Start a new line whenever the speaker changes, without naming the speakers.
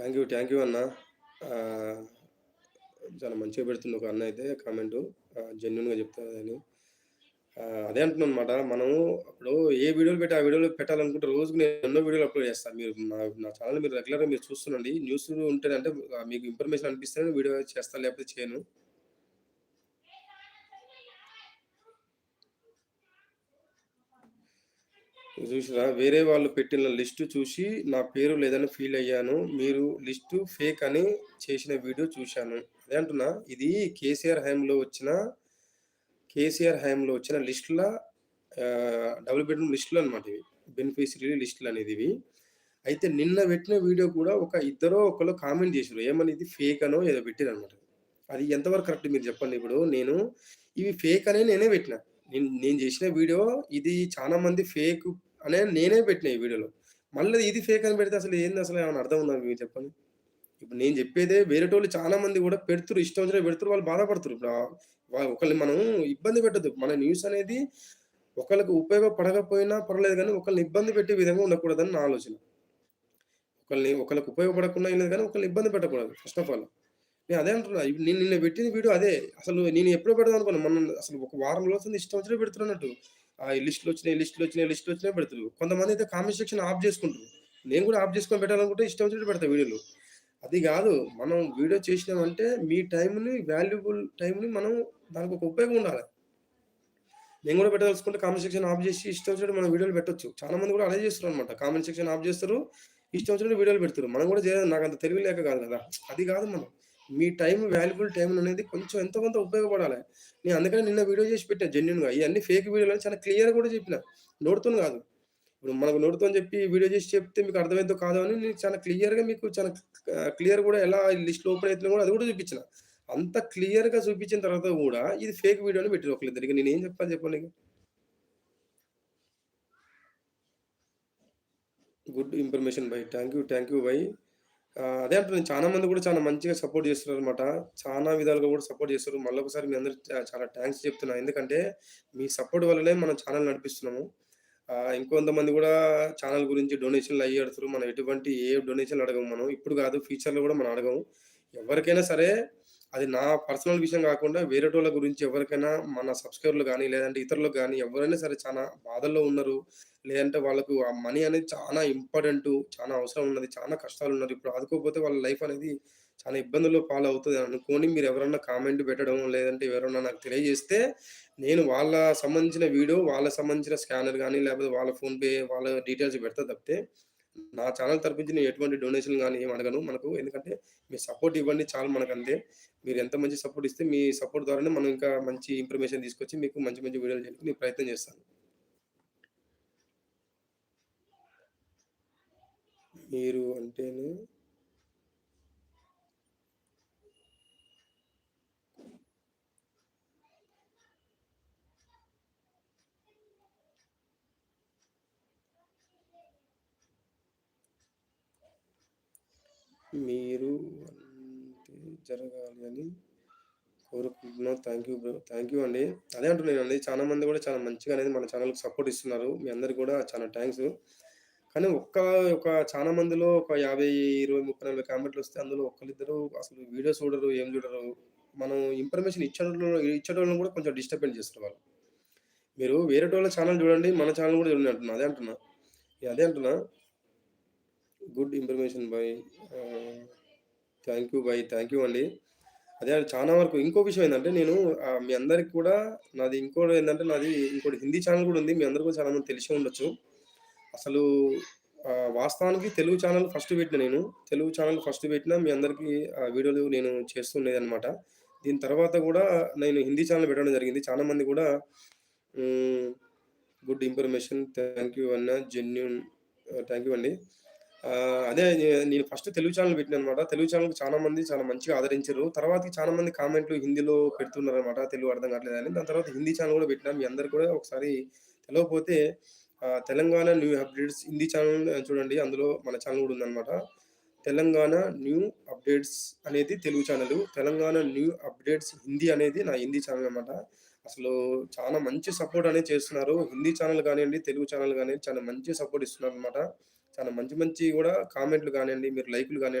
Thank you. Thank you అన్న. చాలా మంచిగా పెడుతుండు ఒక అన్న అయితే కామెంటు. జెన్యున్గా జెన్యూన్‌గా చెప్తారని. అదే అదే అంటున్నాననమాట. మనము అప్పుడు ఏ వీడియోలు పెట్టి ఆ వీడియోలు పెట్టాలనుకుంటే రోజుకి నేను ఎన్నో వీడియోలు అప్‌లోడ్ చేస్తాను. మీరు నా నా ఛానెల్ మీరు రెగ్యులర్‌గా మీరు చూస్తుండండి. న్యూస్ ఉంటేనంటే అంటే మీకు ఇన్ఫర్మేషన్ అనిపిస్తే వీడియో చేస్తాను లేకపోతే చేయను. చూసినా వేరే వాళ్ళు పెట్టిన లిస్టు చూసి నా పేరు లేదని ఫీల్ అయ్యాను. మీరు లిస్టు ఫేక్ అని చేసిన వీడియో చూశాను. అదే అంటున్నా ఇది కేసీఆర్ హయాంలో వచ్చిన కేసీఆర్ హయాంలో వచ్చిన లిస్టుల డబుల్ బెడ్‌రూమ్ లిస్టులు అనమాట ఇవి. బెనిఫిషియరీ అనేది ఇవి. అయితే నిన్న పెట్టిన వీడియో కూడా ఒక ఇద్దరో ఒకరు కామెంట్ చేసిర్రు. ఏమని ఇది ఫేక్ అనో ఏదో పెట్టిరనమాట. అది ఎంతవరకు కరెక్ట్ మీరు చెప్పండి. ఇప్పుడు నేను ఇవి ఫేక్ అనే నేనే పెట్టిన. నేను నేను చేసిన వీడియో ఇది చాలా మంది ఫేక్ అనే నేనే పెట్టిన ఈ వీడియోలో. మళ్ళీ ఇది ఫేక్ అని పెడితే అసలు ఏంది అసలు ఏమైనా అర్థం ఉందా మీకు చెప్పండి? ఇప్పుడు నేను చెప్పేదే వేరేటోళ్ళు చాలా మంది కూడా పెడుతురు ఇష్టం వచ్చిన పెడుతురు వాళ్ళు బాధపడుతురు ఇప్పుడు ఆహ్, మనం ఇబ్బంది పెట్టద్దు మన న్యూస్ అనేది ఒకళ్ళకి ఉపయోగపడకపోయినా పర్లేదు కానీ ఒకళ్ళని ఇబ్బంది పెట్టే విధంగా ఉండకూడదని నా ఆలోచన. ఒకళ్ళని ఒకళ్ళకి ఉపయోగపడకుండా ఏం లేదు కానీ ఒకళ్ళని ఇబ్బంది పెట్టకూడదు ఫస్ట్ ఆఫ్ ఆల్. నేను అదే అంటున్నా. నేను నిన్న పెట్టిన వీడియో అదే. అసలు నేను ఎప్పుడో పెడదాం అనుకున్నాను మనం అసలు ఒక వారం రోజులు ఇష్టం వచ్చినట్టు పెడుతున్నట్టు. ఈ లిస్టులు వచ్చినాయి లిస్టులు వచ్చినాయి లిస్టులు వచ్చినాయి పెడతారు కొంతమంది అయితే కామెంట్ సెక్షన్ ఆఫ్ చేసుకుంటారు నేను కూడా ఆఫ్ చేసుకొని పెట్టాలనుకుంటే ఇష్టం వచ్చినట్టు పెడతా వీడియోలు. అది కాదు మనం వీడియో చేసినామంటే మీ టైంని వాల్యుబుల్ టైంని మనం దానికి ఒక ఉపయోగం ఉండాలి. నేను కూడా పెట్టదలుచుకుంటే కామెంట్ సెక్షన్ ఆఫ్ చేసి ఇష్టం వచ్చినట్టు మనం వీడియోలు పెట్టొచ్చు. చాలా మంది కూడా చేస్తారు అనమాట కామెంట్ సెక్షన్ ఆఫ్ చేస్తారు. ఇష్టం వచ్చినట్టు వీడియోలు పెడతారు మనం కూడా చేయాలి. నాకంత తెలివి లేక కాదు కదా! అది కాదు మనం. మీ టైం వాల్యుబుల్ టైం అనేది కొంచెం ఎంతో కొంత ఉపయోగపడాలి. నేను అందుకని నిన్న వీడియో చేసి పెట్టా జెన్యూన్‌గా. ఇవన్నీ ఫేక్ వీడియోలు చాలా క్లియర్‌గా కూడా చెప్పిన. నోటితోని కాదు. ఇప్పుడు మనకు నోటితోని చెప్పి వీడియో చేసి చెప్తే మీకు అర్థమైందో కాదో అని నేను చాలా క్లియర్‌గా మీకు చాలా క్లియర్ కూడా ఎలా లిస్ట్ ఓపెన్ అయితుందో కూడా అది కూడా చూపించిన. అంత క్లియర్‌గా చూపించిన తర్వాత కూడా ఇది ఫేక్ వీడియో అని పెట్టిర్రు ఒకళ్ళిద్దరు. నేను ఏం చెప్పాలి చెప్పండి good information bye. Thank you. Thank you bye. అదే అంటున్నాను చాలా మంది కూడా చాలా మంచిగా సపోర్ట్ చేస్తున్నారు అనమాట చాలా విధాలుగా కూడా సపోర్ట్ చేస్తారు మళ్ళీ ఒకసారి మీ అందరు చాలా థ్యాంక్స్ చెప్తున్నాను ఎందుకంటే మీ సపోర్ట్ వల్లనే మనం ఛానల్ నడిపిస్తున్నాము. ఇంకొంతమంది కూడా ఛానల్ గురించి డొనేషన్‌లు అయ్యి అడుగుతుర్రు. మనం ఎటువంటి ఏ డొనేషన్‌లు అడగము మనం. ఇప్పుడు కాదు ఫ్యూచర్‌లో కూడా మనం అడగము. ఎవరికైనా సరే అది నా పర్సనల్ విషయం కాకుండా వేరేటోళ్ళ గురించి ఎవరికైనా మన సబ్‌స్క్రైబర్‌లు కానీ లేదంటే ఇతరులకు కానీ ఎవరైనా సరే చాలా బాధల్లో ఉన్నారు. లేదంటే వాళ్ళకు ఆ మనీ అనేది చాలా ఇంపార్టెంట్ చాలా అవసరం ఉన్నది. చాలా కష్టాలు ఉన్నారు ఇప్పుడు ఆదుకోకపోతే వాళ్ళ లైఫ్ అనేది చాలా ఇబ్బందుల్లో పాలవుతుంది అనుకోని మీరు ఎవరన్నా కామెంట్ పెట్టడం, లేదంటే ఎవరన్నా నాకు తెలియజేస్తే నేను వాళ్ళ సంబంధించిన వీడియో, వాళ్ళకి సంబంధించిన స్కానర్ కానీ లేకపోతే వాళ్ళ ఫోన్‌పే వాళ్ళ డీటెయిల్స్ పెడతా తప్పితే, నా ఛానల్ తరపించి నేను ఎటువంటి డొనేషన్ కానీ ఏమి అడగను. మనకు ఎందుకంటే మీరు సపోర్ట్ ఇవ్వండి చాలు మనకంతే. మీరు ఎంత మంచి సపోర్ట్ ఇస్తే మీ సపోర్ట్ ద్వారానే మనం ఇంకా మంచి ఇన్ఫర్మేషన్ తీసుకొచ్చి మీకు మంచి మంచి వీడియోలు చేయడానికి నేను ప్రయత్నం చేస్తాను. మీరు అంటేనే మీరు అంతే జరగాలి అని కోరుకుంటున్నాం thank you bro. Thank you అండి. అదే అంటున్నానండి. చాలా మంది కూడా చాలా మంచిగా అనేది మన ఛానల్కి సపోర్ట్ ఇస్తున్నారు. మీ అందరికి కూడా చాలా థ్యాంక్స్ కానీ ఒక్క ఒక చాలా మందిలో ఒక యాభై ఇరవై ముప్పై నలభై కామెంట్లు వస్తే అందులో ఒక్కరిద్దరు అసలు వీడియో చూడరు, ఏం చూడరు. మనం ఇన్ఫర్మేషన్ ఇచ్చేటోళ్ళు ఇచ్చేటోళ్ళని కూడా కొంచెం డిస్టర్బెన్స్ చేస్తారు వాళ్ళు. మీరు వేరే వాళ్ళ ఛానల్ చూడండి. మన ఛానల్ కూడా చూడండి అంటున్నా. అదే అంటున్నా. అదే అంటున్నా. Good information bye. Thank you bye. Thank you అండి. అదే చాలా వరకు ఇంకో విషయం ఏంటంటే నేను మీ అందరికి కూడా నాది ఇంకోటి ఏంటంటే నాది ఇంకోటి హిందీ ఛానల్ కూడా ఉంది. మీ అందరికీ కూడా చాలా మంది తెలిసి ఉండొచ్చు. అసలు వాస్తవానికి తెలుగు ఛానల్ ఫస్ట్ పెట్టిన నేను. తెలుగు ఛానల్ ఫస్ట్ పెట్టిన మీ అందరికీ ఆ వీడియోలు నేను చేస్తుండేదనమాట. దీని తర్వాత కూడా నేను హిందీ ఛానల్ పెట్టడం జరిగింది. చాలా మంది కూడా గుడ్ ఇన్ఫర్మేషన్. థ్యాంక్ యూ అన్న. జెన్యున్ థ్యాంక్ యూ అండి. అదే నేను ఫస్ట్ తెలుగు ఛానల్ పెట్టిన అనమాట తెలుగు ఛానల్ చాలా మంది చాలా మంచిగా ఆదరించారు తర్వాత చాలా మంది కామెంట్‌లు హిందీలో పెడుతున్నారు అనమాట తెలుగు అర్థం కావట్లేదని. దాని తర్వాత హిందీ ఛానల్ కూడా పెట్టినా. మీ అందరు కూడా ఒకసారి తెలవకపోతే Telangana new updates Hindi channel చూడండి. అందులో మన ఛానల్ కూడా ఉందన్నమాట తెలంగాణ న్యూ అప్డేట్స్ అనేది Telugu channel Telangana new updates Hindi అనేది నా హిందీ ఛానల్ అనమాట. అసలు చాలా మంచి సపోర్ట్ అనేది చేస్తున్నారు. హిందీ ఛానల్ కానివ్వండి తెలుగు ఛానల్ కానివ్వండి చాలా మంచి సపోర్ట్ ఇస్తున్నారు అనమాట చాలా మంచి మంచి కూడా కామెంట్‌లు కానివ్వండి మీరు లైకులు కానివ్వండి.